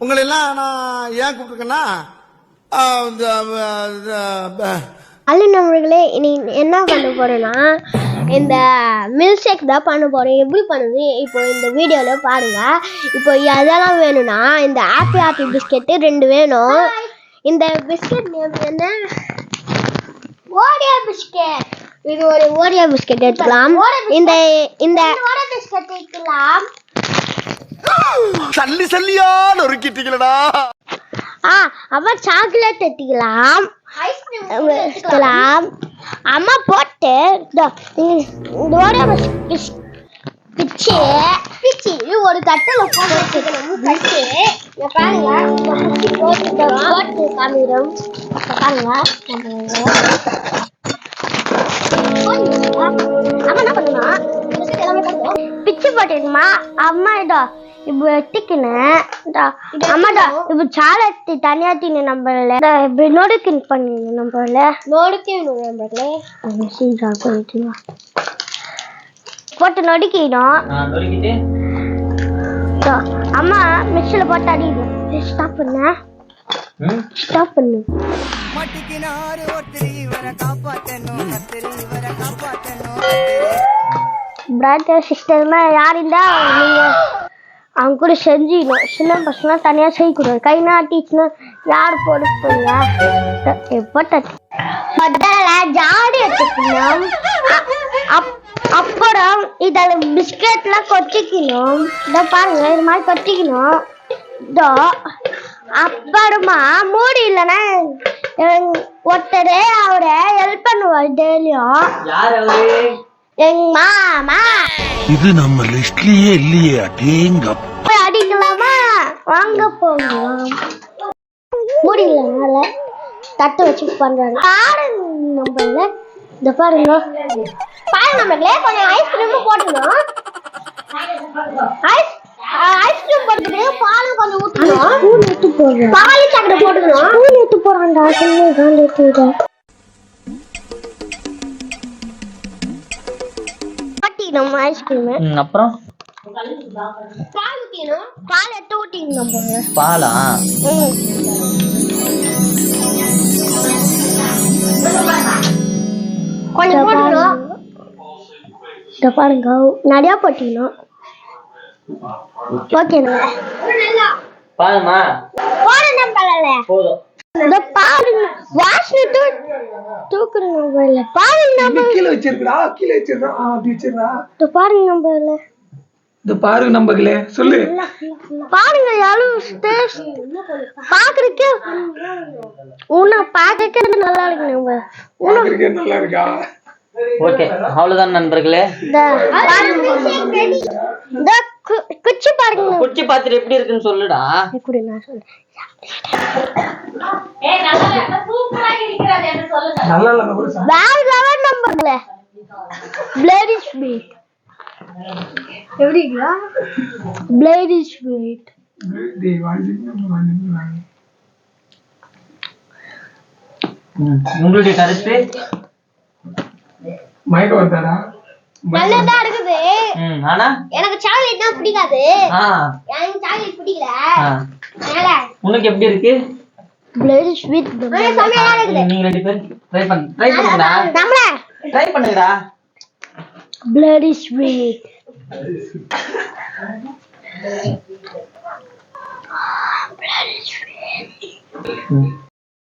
உங்களை எல்லாம் நான் ஏன் கூப்பிட்டுருக்கேன்னா நண்பர்களே இனி என்ன பண்ண போறேன்னா இந்த மில்க் ஷேக் தான் பண்ண போறேன். எப்படி பண்ணுது? இப்போ இந்த வீடியோல பாருங்க. இப்போ எதெல்லாம் வேணும்னா இந்த ஆப்பி ஆப்பி பிஸ்கெட்டு ரெண்டு வேணும். இந்த பிஸ்கெட் நேம் என்ன? ஓரியா பிஸ்கெட் இது ஒரு ஓரியா பிஸ்கெட் எடுத்துக்கலாம். இந்த இந்த பிஸ்கெட் எடுத்துக்கலாம். சல்லி சல்லியா நொறுக்கிட்டீங்களடா. ஆ அப்புறம் சாக்லேட் எடுத்துக்கலாம். எடுத்துக்கலாம். அம்மா போட்டு பிச்சு பிச்சு. ஒரு தட்டில் போட்டு வச்சுக்கணும் பிச்சு பாருங்க. போட்டு போட்டு காமிக்கிறோம் பாருங்க. என்ன பண்ணுமா? பிச்சு போட்டுமா அம்மா இதோ இப்போ எட்டிக்கினேன் அம்மாடா இப்போ சாலத்தி தனியா தின்னு நம்மள இப்படி நொடுக்கின் பண்ணி நம்மள நொடுக்கின் நம்மள சீரா போயிட்டு வா. போட்டு நொடுக்கிடும் அம்மா மிக்சியில் போட்டு அடிக்கணும் ஸ்டாப் பண்ண. ஸ்டாப் பண்ணு. பிரதர் சிஸ்டர்னா யார் இருந்தா நீங்க அவங்க கூட செஞ்சிடணும் சின்ன பசங்க தனியா செய்யக்கூடாது. கை நாட்டிச்சுன்னா யார் பொறுப்புங்க? பட்டல ஜாடி எடுத்துக்கணும் அப்புறம் இதில் பிஸ்கெட்லாம் கொட்டிக்கணும். இதோ பாருங்க இது மாதிரி கொட்டிக்கணும். இதோ அப்புறமா மூடி இல்லைன்னா ஒருத்தரே அவரை ஹெல்ப் பண்ணுவார் டெய்லியும். எங்க மாமா. இது நம்ம லிஸ்ட்லயே இல்லையே அடேங்கப்பா. போய் அடிக்கலாமா வாங்க போகலாம். முடியலனால தட்டு வச்சு பண்றாங்க. பாருங்க நம்மள இந்த பாருங்க. பாருங்க நம்மளே கொஞ்சம் ஐஸ்கிரீம் போட்டுக்கணும் ஐஸ் ஐஸ்கிரீம் போட்டுக்கிட்டு பால் கொஞ்சம் ஊற்றணும் பால் சக்கரை போட்டுக்கணும் எடுத்து போடுறான்டா ஊற்றிக்கணும் ஐஸ்கிரீம் அப்புறம்? பால் ஊற்றிக்கணும் பால் எடுத்து ஊற்றிக்கணும் பாலா? கொஞ்சம் போட்டுக்கணும் இத பாருங்க. நிறைய போட்டிக்கணும். ஓகேண்ணா. பரவாயில்ல போதும். பாருங்க. நம்ம கீழே வச்சிருக்கா கீழே வச்சிருக்கா அப்படி வச்சிருக்கா பாருங்க போயில இந்த பாருங்க நம்பகளே சொல்லு. பாருங்க யாரும் உன்னை நல்லா இருக்கு நல்லா ஓகே அவ்வளவுதான் நண்பர்களே. குச்சி பாருங்க குச்சி பாத்திரம் எப்படி இருக்குன்னு சொல்லுடா. நல்லா இல்ல கூட சாப்பிடு. வேற லெவல் நம்பர்ல. பிளேடி ஸ்வீட் எப்படிங்களா பிளேடி ஸ்வீட் டேய், வாங்கி, வாங்கி, வாங்கி. ம், உங்களுடைய கருத்து? மயக்கம் வந்தாடா நல்லதா இருக்குது. ம் ஆனா? எனக்கு சாக்லேட் தான் பிடிக்காது. ஆ. எனக்கு சாக்லேட் பிடிக்கல. உனக்கு எப்படி இருக்கு? பிளேடி ஸ்வீட் செம்மையா இருக்குது நீங்க ரெண்டு பேரும் ட்ரை பண்ணு ட்ரை பண்ணுங்கடா. நம்மள. ட்ரை பண்ணுங்கடா. பிளேடி ஸ்வீட் ம்.